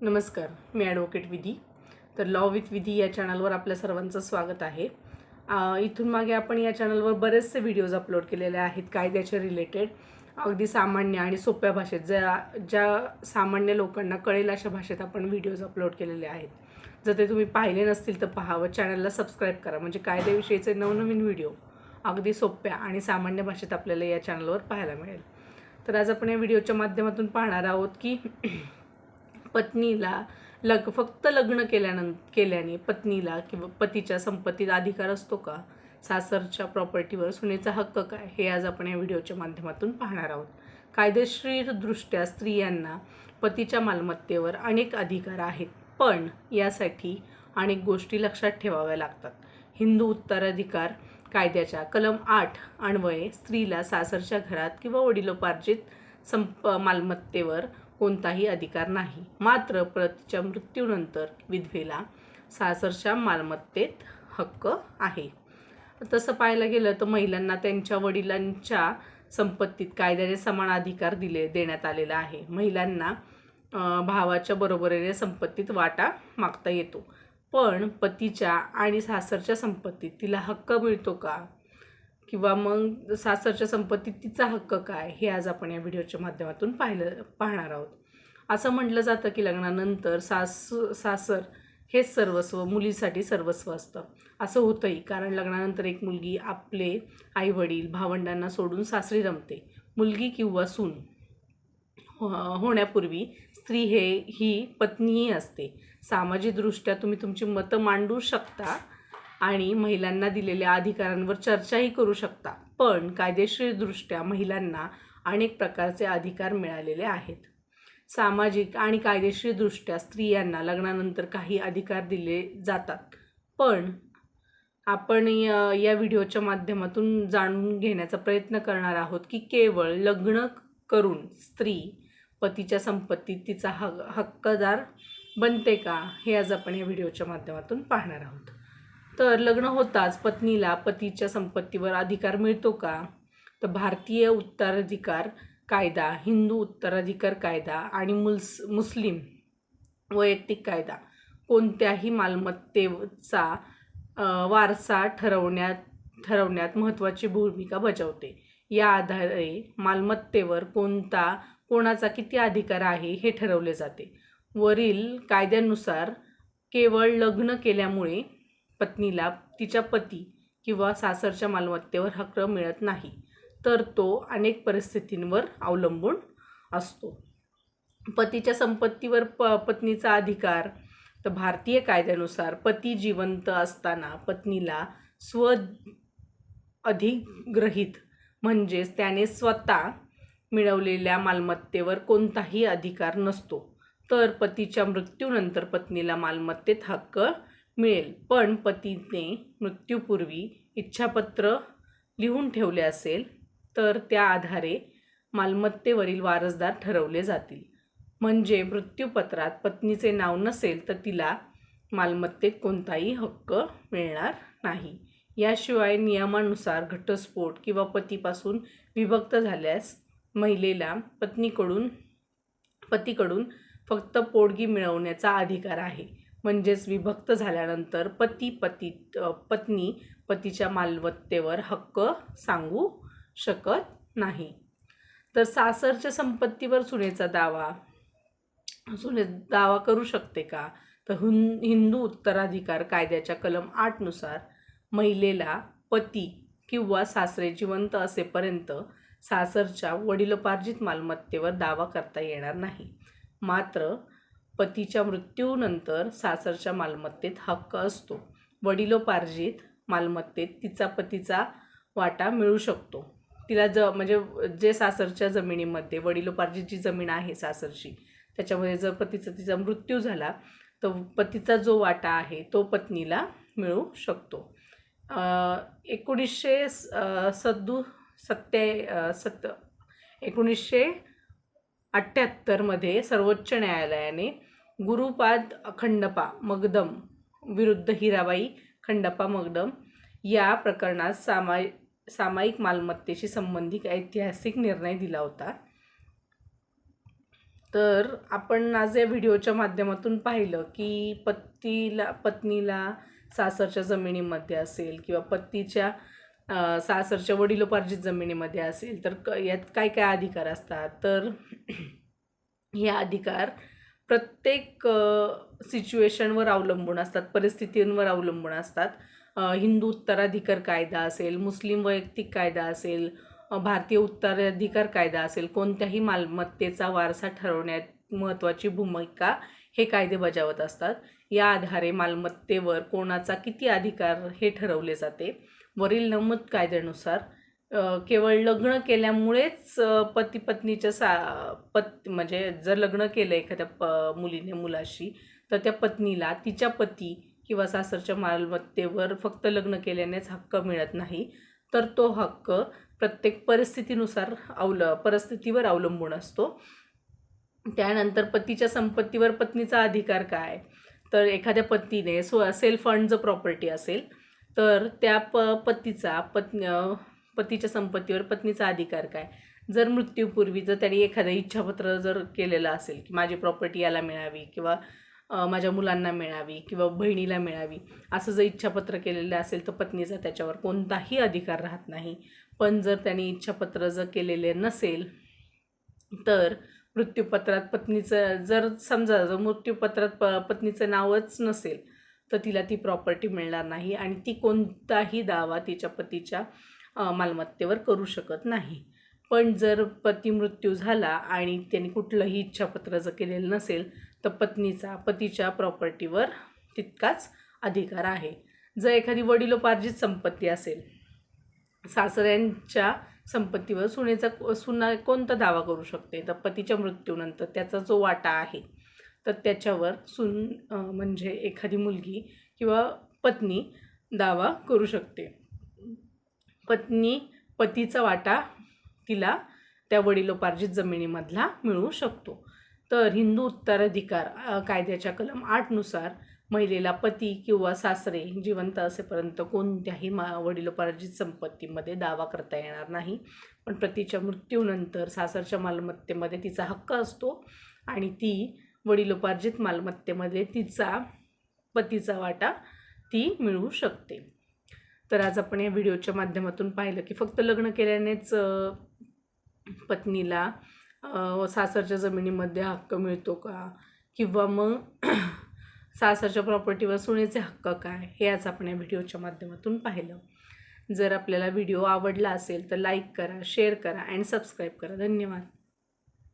नमस्कार मी ॲडव्होकेट विधी. तर लॉ विथ विधी या चॅनलवर आपल्या सर्वांचं स्वागत आहे. इथून मागे आपण या चॅनलवर बरेचसे व्हिडिओज अपलोड केलेले आहेत कायद्याच्या रिलेटेड अगदी सामान्य आणि सोप्या भाषेत. ज्या ज्या सामान्य लोकांना कळेल अशा भाषेत आपण व्हिडिओज अपलोड केलेले आहेत. जर ते तुम्ही पाहिले नसतील तर पहा व चॅनलला सबस्क्राईब करा. म्हणजे कायद्याविषयीचे नवनवीन व्हिडिओ अगदी सोप्या आणि सामान्य भाषेत आपल्याला या चॅनलवर पाहायला मिळेल. तर आज आपण या व्हिडिओच्या माध्यमातून पाहणार आहोत की पत्नीला लग फक्त लग्न केल्यान केल्याने पत्नीला किंवा पतीच्या संपत्तीत अधिकार असतो का? सासरच्या प्रॉपर्टीवर सुनेचा हक्क काय? हे आज आपण या व्हिडिओच्या माध्यमातून पाहणार आहोत. कायदेशीरदृष्ट्या स्त्रियांना पतीच्या मालमत्तेवर अनेक अधिकार आहेत पण यासाठी अनेक गोष्टी लक्षात ठेवाव्या लागतात. हिंदू उत्तराधिकार कायद्याच्या कलम आठ अन्वये स्त्रीला सासरच्या घरात किंवा वडिलोपार्जित संप मालमत्तेवर कोणताही अधिकार नाही. मात्र पतीच्या मृत्यूनंतर विधवेला सासरच्या मालमत्तेत हक्क आहे. तसं पाहायला गेलं तर महिलांना त्यांच्या वडिलांच्या संपत्तीत कायद्याने समान अधिकार दिले देण्यात आलेला आहे. महिलांना भावाच्या बरोबरीने संपत्तीत वाटा मागता येतो. पण पतीच्या आणि सासरच्या संपत्तीत तिला हक्क मिळतो का? किंवा मग सासरच्या संपत्तीत तिचा हक्क काय हे आज आपण या व्हिडिओच्या माध्यमातून पाहिलं पाहणार आहोत. असं म्हटलं जातं की लग्नानंतर सास सासर हेच सर्वस्व मुलीसाठी सर्वस्व असतं. असं होतंही कारण लग्नानंतर एक मुलगी आपले आईवडील भावंडांना सोडून सासरी रमते. मुलगी किंवा सून हो- होण्यापूर्वी स्त्री हे ही पत्नीही असते. सामाजिकदृष्ट्या तुम्ही तुमची मतं मांडू शकता आणि महिलांना दिलेल्या अधिकारांवर चर्चाही करू शकता. पण कायदेशीरदृष्ट्या महिलांना अनेक प्रकारचे अधिकार मिळालेले आहेत. सामाजिक आणि कायदेशीरदृष्ट्या स्त्रियांना लग्नानंतर काही अधिकार दिले जातात. पण आपण या व्हिडिओच्या माध्यमातून जाणून घेण्याचा प्रयत्न करणार आहोत की केवळ लग्न करून स्त्री पतीच्या संपत्तीत तिचा ह हक्कदार बनते का हे आज आपण या व्हिडिओच्या माध्यमातून पाहणार आहोत. तर लग्न होताच पत्नीला पतीच्या संपत्तीवर अधिकार मिळतो का? तर भारतीय उत्तराधिकार कायदा हिंदू उत्तराधिकार कायदा आणि मुल्स मुस्लिम वैयक्तिक कायदा कोणत्याही मालमत्तेचा वारसा ठरवण्यात ठरवण्यात महत्त्वाची भूमिका बजावते. या आधारे मालमत्तेवर कोणता कोणाचा किती अधिकार आहे हे ठरवले जाते. वरील कायद्यानुसार केवळ लग्न केल्यामुळे पत्नीला तिच्या पती किंवा सासरच्या मालमत्तेवर हक्क मिळत नाही तर तो अनेक परिस्थितींवर अवलंबून असतो. पतीच्या संपत्तीवर प पत्नीचा अधिकार तर भारतीय कायद्यानुसार पती जिवंत असताना पत्नीला स्व अधिग्रहित म्हणजेच त्याने स्वतः मिळवलेल्या मालमत्तेवर कोणताही अधिकार नसतो. तर पतीच्या मृत्यूनंतर पत्नीला मालमत्तेत हक्क मिळेल. पण पतीने मृत्यूपूर्वी इच्छापत्र लिहून ठेवले असेल तर त्या आधारे मालमत्तेवरील वारसदार ठरवले जातील. म्हणजे मृत्यूपत्रात पत्नीचे नाव नसेल तर तिला मालमत्तेत कोणताही हक्क मिळणार नाही. याशिवाय नियमानुसार घटस्फोट किंवा पतीपासून विभक्त झाल्यास महिलेला पत्नीकडून पतीकडून फक्त पोटगी मिळवण्याचा अधिकार आहे. म्हणजेच विभक्त झाल्यानंतर पती पती पत्नी पतीच्या मालमत्तेवर हक्क सांगू शकत नाही. तर सासरच्या संपत्तीवर सुनेचा दावा. सुने दावा करू शकते का? तर हुन हिंदू उत्तराधिकार कायद्याच्या कलम आठनुसार महिलेला पती किंवा सासरे जिवंत असेपर्यंत सासरच्या वडिलोपार्जित मालमत्तेवर दावा करता येणार नाही. मात्र पतीच्या मृत्यूनंतर सासरच्या मालमत्तेत हक्क असतो. वडिलोपार्जित मालमत्तेत तिचा पतीचा वाटा मिळू शकतो. तिला ज म्हणजे जे सासरच्या जमिनीमध्ये वडिलोपार्जित जी जमीन आहे सासरची त्याच्यामध्ये जर पतीचा तिचा मृत्यू झाला तर पतीचा जो वाटा आहे तो पत्नीला मिळू शकतो. एकोणीसशे स- सत्ते सत्त एकोणीसशे अठ्ठ्याहत्तरमध्ये सर्वोच्च न्यायालयाने गुरुपाद खंडपा मगदम विरुद्ध हिराबाई खंडपा मगदम या प्रकरणात सामाय सामायिक मालमत्तेशी संबंधित ऐतिहासिक निर्णय दिला होता. तर आपण आज या व्हिडिओच्या माध्यमातून पाहिलं की पतीला पत्नीला सासरच्या जमिनीमध्ये असेल किंवा पतीच्या सासरच्या वडिलोपार्जित जमिनीमध्ये असेल तर क यात काय काय अधिकार असतात? तर हे अधिकार प्रत्येक सिच्युएशनवर अवलंबून असतात परिस्थितींवर अवलंबून असतात. हिंदू उत्तराधिकार कायदा असेल मुस्लिम वैयक्तिक कायदा असेल भारतीय उत्तराधिकार कायदा असेल कोणत्याही मालमत्तेचा वारसा ठरवण्यात महत्त्वाची भूमिका हे कायदे बजावत असतात. या आधारे मालमत्तेवर कोणाचा किती अधिकार हे ठरवले जाते? वरील नमूद कायद्यानुसार केवळ लग्न केल्यामुळेच पती पत्नीच्या सा पत म्हणजे जर लग्न केलं एखाद्या प मुलीने मुलाशी तर त्या पत्नीला तिच्या पती किंवा सासरच्या मालमत्तेवर फक्त लग्न केल्यानेच हक्क मिळत नाही. तर तो हक्क प्रत्येक परिस्थितीनुसार अवल परिस्थितीवर अवलंबून असतो. त्यानंतर पतीच्या संपत्तीवर पत्नीचा अधिकार काय? तर एखाद्या पतीने स्व सेल्फ फंड जर प्रॉपर्टी असेल तर त्या प पतीचा पत्नी पतीच्या संपत्तीवर पत्नीचा अधिकार काय? जर मृत्यूपूर्वी जर त्यांनी एखादं इच्छापत्र जर केलेलं असेल की माझी प्रॉपर्टी याला मिळावी किंवा माझ्या मुलांना मिळावी किंवा बहिणीला मिळावी असं जर इच्छापत्र केलेलं असेल तर पत्नीचा त्याच्यावर कोणताही अधिकार राहत नाही. पण जर त्यांनी इच्छापत्र जर केलेले नसेल तर मृत्यूपत्रात पत्नीचं जर समजा जर मृत्यूपत्रात प पत्नीचं नावच नसेल तर तिला ती प्रॉपर्टी मिळणार नाही आणि ती कोणताही दावा तिच्या पतीच्या मालमत्तेवर करू शकत नाही. पण जर पती मृत्यू झाला आणि त्यांनी कुठलंही इच्छापत्र जर केलेलं नसेल तर पत्नीचा पतीच्या प्रॉपर्टीवर तितकाच अधिकार आहे. जर एखादी वडिलोपार्जित संपत्ती असेल सासऱ्यांच्या संपत्तीवर सुनेचा सुना कोणता दावा करू शकते? तर पतीच्या मृत्यूनंतर त्याचा जो वाटा आहे तर त्याच्यावर सून म्हणजे एखादी मुलगी किंवा पत्नी दावा करू शकते. पत्नी पतीचा वाटा तिला त्या वडिलोपार्जित जमिनीमधला मिळू शकतो. तर हिंदू उत्तराधिकार कायद्याच्या कलम आठनुसार महिलेला पती किंवा सासरे जिवंत असेपर्यंत कोणत्याही मा वडिलोपार्जित संपत्तीमध्ये दावा करता येणार नाही. पण पतीच्या मृत्यूनंतर सासरच्या मालमत्तेमध्ये तिचा हक्क असतो आणि ती वडिलोपार्जित मालमत्तेमध्ये तिचा पतीचा वाटा ती मिळवू शकते. तर आज आपण या व्हिडिओच्या माध्यमातून पाहिलं की फक्त लग्न केल्यानेच पत्नीला सासरच्या जमिनीमध्ये हक्क मिळतो का? किंवा मग सासरच्या प्रॉपर्टीवर सुनेचे हक्क काय? हे आज आपण या व्हिडिओच्या माध्यमातून पाहिलं. जर आपल्याला व्हिडिओ आवडला असेल तर लाईक करा शेअर करा अँड सबस्क्राईब करा. धन्यवाद.